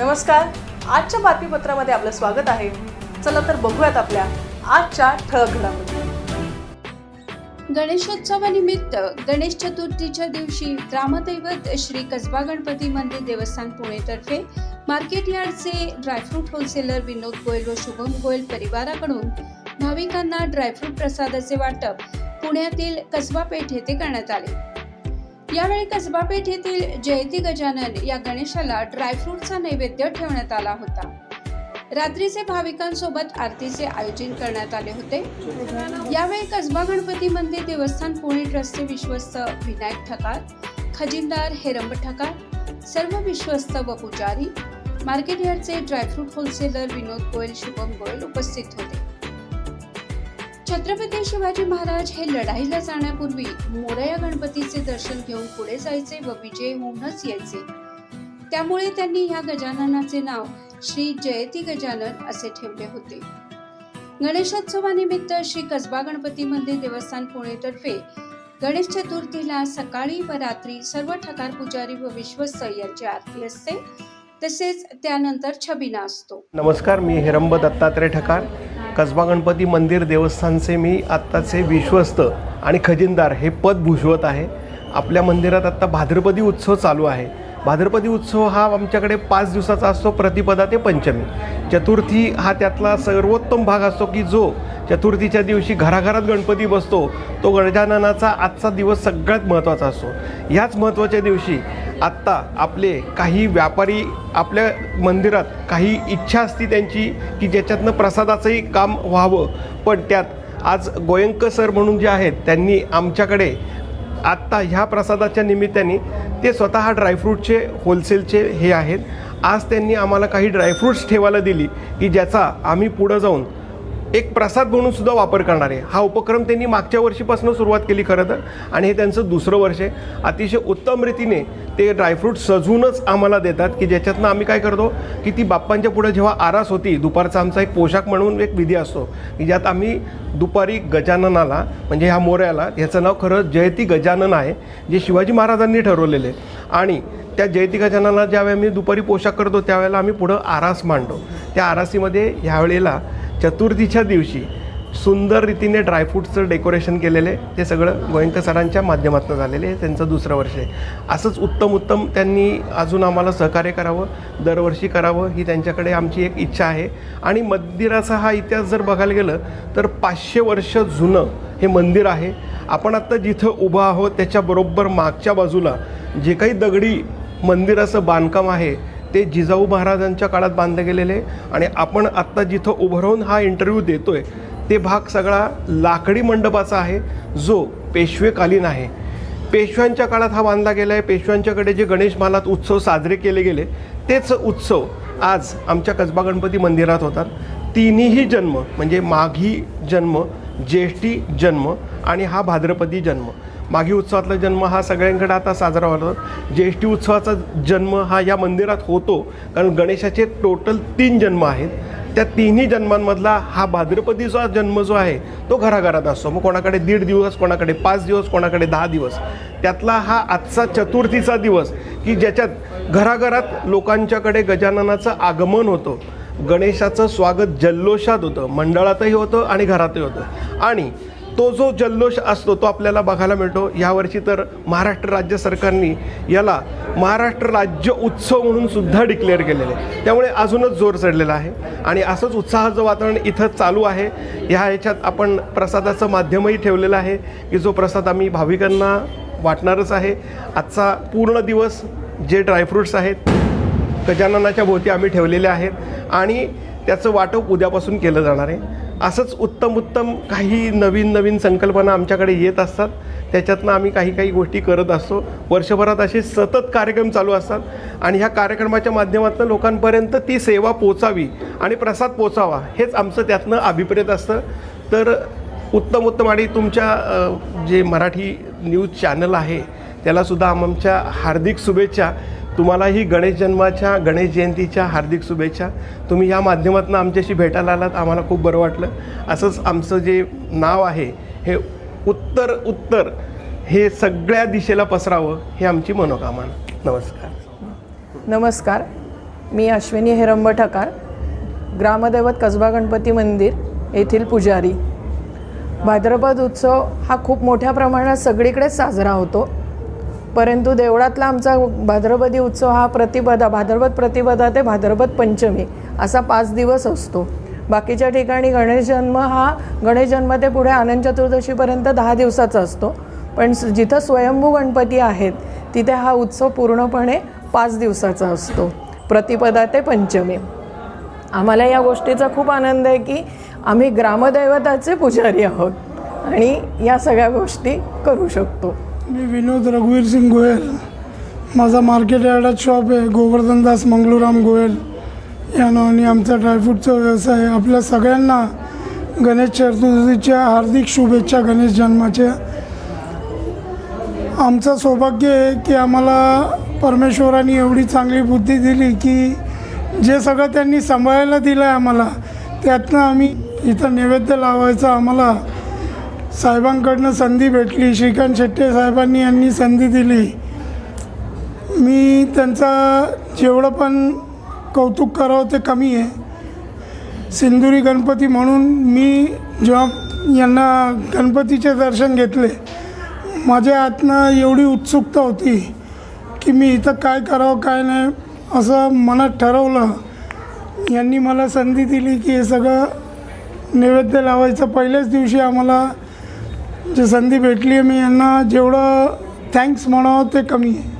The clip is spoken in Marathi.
नमस्कार. आजच्या बातमीपत्रामध्ये आपलं स्वागत आहे. चला तर बघूयात आपल्या आजच्या ठळक घडामोडी. गणेशोत्सवानिमित्त गणेश चतुर्थीच्या दिवशी ग्रामदैवत श्री कसबा गणपती मंदिर देवस्थान पुणेतर्फे market यार्डचे dry fruit wholesaler Vinod Goyal व शुभम गोयल परिवाराकडून भाविकांना ड्रायफ्रूट प्रसादाचे वाटप पुण्यातील कसबा पेठ येथे करण्यात आले. यावेळी कसबा पेठेतील येथील जयती गजानन या गणेशाला ड्रायफ्रूटचा नैवेद्य ठेवण्यात आला होता. रात्रीचे भाविकांसोबत आरतीचे आयोजन करण्यात आले होते. यावेळी कसबा गणपती मंदिर देवस्थान पुणे ट्रस्टचे विश्वस्त विनायक ठकार खजिनदार हेरंब ठकार सर्व विश्वस्त व पुजारी market यार्डचे dry fruit wholesaler Vinod Goyal Shubham Goyal उपस्थित होते. छत्रपती शिवाजी महाराज हे लढाईला जाण्यापूर्वी मोरया गणपतीचे दर्शन घेऊन पुढे जायचे व विजय होऊनच यायचे. त्यामुळे त्यांनी या गजाननाचे नाव श्री जयती गजानन असे ठेवले होते. गणेशोत्सवानिमित्त श्री कसबा गणपती मंदिर देवस्थान पुणेतर्फे गणेश चतुर्थीला सकाळी व रात्री सर्व ठकार पुजारी व विश्वस्त यांची आरती असते. तसेच त्यानंतर छबिना असतो. नमस्कार मी हिरंब दत्तात्रय ठकार कसबा गणपती मंदिर देवस्थानचे मी आत्ताचे विश्वस्त आणि खजिनदार हे पद भूषवत आहे. आपल्या मंदिरात आत्ता भाद्रपदी उत्सव चालू आहे. भाद्रपदी उत्सव हा आमच्याकडे पाच दिवसाचा असतो प्रतिपदा ते पंचमी. चतुर्थी हा त्यातला सर्वोत्तम भाग असतो की जो चतुर्थीच्या दिवशी घराघरात गणपती बसतो तो गजाननाचा आजचा दिवस सगळ्यात महत्त्वाचा असतो. ह्याच महत्त्वाच्या दिवशी आत्ता आपले काही व्यापारी आपल्या मंदिरात काही इच्छा असती त्यांची की ज्याच्यातनं प्रसादाचंही काम व्हावं. पण त्यात आज गोयंक सर म्हणून जे आहेत त्यांनी आमच्याकडे आत्ता ह्या प्रसादाच्या निमित्ताने ते स्वतः ड्रायफ्रूटचे होलसेलचे हे आहेत. आज त्यांनी आम्हाला काही ड्रायफ्रूट्स ठेवायला दिली की ज्याचा आम्ही पुढं जाऊन एक प्रसाद म्हणून सुद्धा वापर करणार. आहे हा उपक्रम त्यांनी मागच्या वर्षीपासून सुरुवात केली खरं तर. आणि हे त्यांचं दुसरं वर्ष आहे. अतिशय उत्तम रीतीने ते ड्रायफ्रूट सजवूनच आम्हाला देतात की ज्याच्यातनं आम्ही काय करतो की ती बाप्पांच्या पुढं जेव्हा आरास होती दुपारचा आमचा एक पोशाख म्हणून एक विधी असतो की ज्यात आम्ही दुपारी गजाननाला म्हणजे ह्या मोऱ्याला ह्याचं नाव खरं जयती गजानन आहे जे शिवाजी महाराजांनी ठरवलेले आणि त्या जयती गजाननाला ज्यावेळी आम्ही दुपारी पोशाख करतो त्यावेळेला आम्ही पुढं आरास मांडतो. त्या आरासीमध्ये ह्यावेळेला चतुर्थीच्या दिवशी सुंदर रीतीने ड्रायफ्रूटचं डेकोरेशन केलेले ते सगळं गोयंका सरांच्या माध्यमातून झालेले हे त्यांचं दुसरं वर्ष आहे. असंच उत्तम उत्तम त्यांनी अजून आम्हाला सहकार्य करावं दरवर्षी करावं ही त्यांच्याकडे आमची एक इच्छा आहे. आणि मंदिराचा हा इतिहास जर बघायला गेलं तर पाचशे वर्ष जुनं हे मंदिर आहे. आपण आत्ता जिथं उभं आहोत त्याच्याबरोबर मागच्या बाजूला जे काही दगडी मंदिराचं बांधकाम आहे ते जिजाऊ महाराजांच्या काळात बांधले गेलेले आहे आणि आपण आत्ता जिथं उभं राहून हा इंटरव्ह्यू देतो आहे ते भाग सगळा लाकडी मंडपाचा आहे जो पेशवेकालीन आहे. पेशव्यांच्या काळात हा बांधला गेला आहे पेशव्यांच्याकडे जे गणेश मालात उत्सव साजरे केले गेले तेच उत्सव आज आमच्या कसबा गणपती मंदिरात होतात. तिन्ही जन्म म्हणजे माघी जन्म ज्येष्ठी जन्म आणि हा भाद्रपदी जन्म. माघी उत्सवातला जन्म हा सगळ्यांकडे आता साजरा होतो ज्येष्ठी उत्सवाचा जन्म हा या मंदिरात होतो. कारण गणेशाचे टोटल तीन जन्म आहेत. त्या तिन्ही जन्मांमधला हा भाद्रपदीचा जन्म जो आहे तो घराघरात असतो. मग कोणाकडे दीड दिवस कोणाकडे पाच दिवस कोणाकडे दहा दिवस. त्यातला हा आजचा चतुर्थीचा दिवस की ज्याच्यात घराघरात लोकांच्याकडे गजाननाचं आगमन होतं. गणेशाचं स्वागत जल्लोषात होतं. मंडळातही होतं आणि घरातही होतं. आणि तो जो जल्लोष असतो तो आपल्याला बघायला मिळतो. यावर्षी तर महाराष्ट्र राज्य सरकारने याला महाराष्ट्र राज्य उत्सव म्हणून सुद्धा डिक्लेअर केलेलं आहे. त्यामुळे अजूनच जोर चढलेला आहे. आणि असंच उत्साहाचं वातावरण इथं चालू आहे. ह्या ह्याच्यात आपण प्रसादाचं माध्यमही ठेवलेलं आहे की जो प्रसाद आम्ही भाविकांना वाटणारच आहे. आजचा पूर्ण दिवस जे ड्रायफ्रूट्स आहेत गजाननाच्या भोवती आम्ही ठेवलेले आहेत. आणि त्याचं वाटप उद्यापासून केलं जाणार आहे. असंच उत्तम उत्तम काही नवीन नवीन संकल्पना आमच्याकडे येत असतात. त्याच्यातनं आम्ही काही काही गोष्टी करत असतो. वर्षभरात असे सतत कार्यक्रम चालू असतात. आणि ह्या कार्यक्रमाच्या माध्यमातून लोकांपर्यंत ती सेवा पोचावी आणि प्रसाद पोचावा हेच आमचं त्यातनं अभिप्रेत असतं. तर उत्तम उत्तम आणि तुमच्या जे मराठी न्यूज चॅनल आहे त्यालासुद्धा आमच्या हार्दिक शुभेच्छा. तुम्हालाही गणेश जन्माच्या गणेश जयंतीच्या हार्दिक शुभेच्छा. तुम्ही ह्या माध्यमातून आमच्याशी भेटायला आलात आम्हाला खूप बरं वाटलं. असंच आमचं जे नाव आहे हे उत्तर उत्तर हे सगळ्या दिशेला पसरावं हे आमची मनोकामना. नमस्कार. नमस्कार. मी अश्विनी हेरंब ठकार ग्रामदैवत कसबा गणपती मंदिर येथील पुजारी. भाद्रपद उत्सव हा खूप मोठ्या प्रमाणात सगळीकडेच साजरा होतो. परंतु देवळातला आमचा भाद्रपदी उत्सव हा प्रतिपदा भाद्रपद प्रतिपदा ते भाद्रपद पंचमी असा पाच दिवस असतो. बाकीच्या ठिकाणी गणेश जन्म हा गणेश जन्म ते पुढे आनंद चतुर्दशीपर्यंत दहा दिवसाचा असतो. पण जिथं स्वयंभू गणपती आहेत तिथे हा उत्सव पूर्णपणे पाच दिवसाचा असतो. प्रतिपदा ते पंचमी. आम्हाला या गोष्टीचा खूप आनंद आहे की आम्ही ग्रामदैवताचे पुजारी आहोत आणि या सगळ्या गोष्टी करू शकतो. मी विनोद रघुवीर सिंग गोयल. माझा मार्केट यार्डात शॉप आहे गोवर्धनदास मंगलूराम गोयल. या नावाने आमचा ड्रायफ्रूटचा व्यवसाय आहे. आपल्या सगळ्यांना गणेश चतुर्थीच्या हार्दिक शुभेच्छा गणेश जन्माच्या. आमचं सौभाग्य आहे की आम्हाला परमेश्वराने एवढी चांगली बुद्धी दिली की जे सगळं त्यांनी सांभाळायला दिलं आहे आम्हाला त्यातनं आम्ही इथं नैवेद्य लावायचं आम्हाला. साहेबांकडनं संधी भेटली. श्रीकांत शेट्टे साहेबांनी यांनी संधी दिली. मी त्यांचा जेवढं पण कौतुक करावं ते कमी आहे. सिंदुरी गणपती म्हणून मी जेव्हा यांना गणपतीचे दर्शन घेतले माझ्या आतनं एवढी उत्सुकता होती की मी इथं काय करावं काय नाही असं मनात ठरवलं. यांनी मला संधी दिली की हे सगळं नैवेद्य लावायचं. पहिल्याच दिवशी आम्हाला जी संधी भेटली आहे मी यांना जेवढं थँक्स म्हणावं हो ते कमी आहे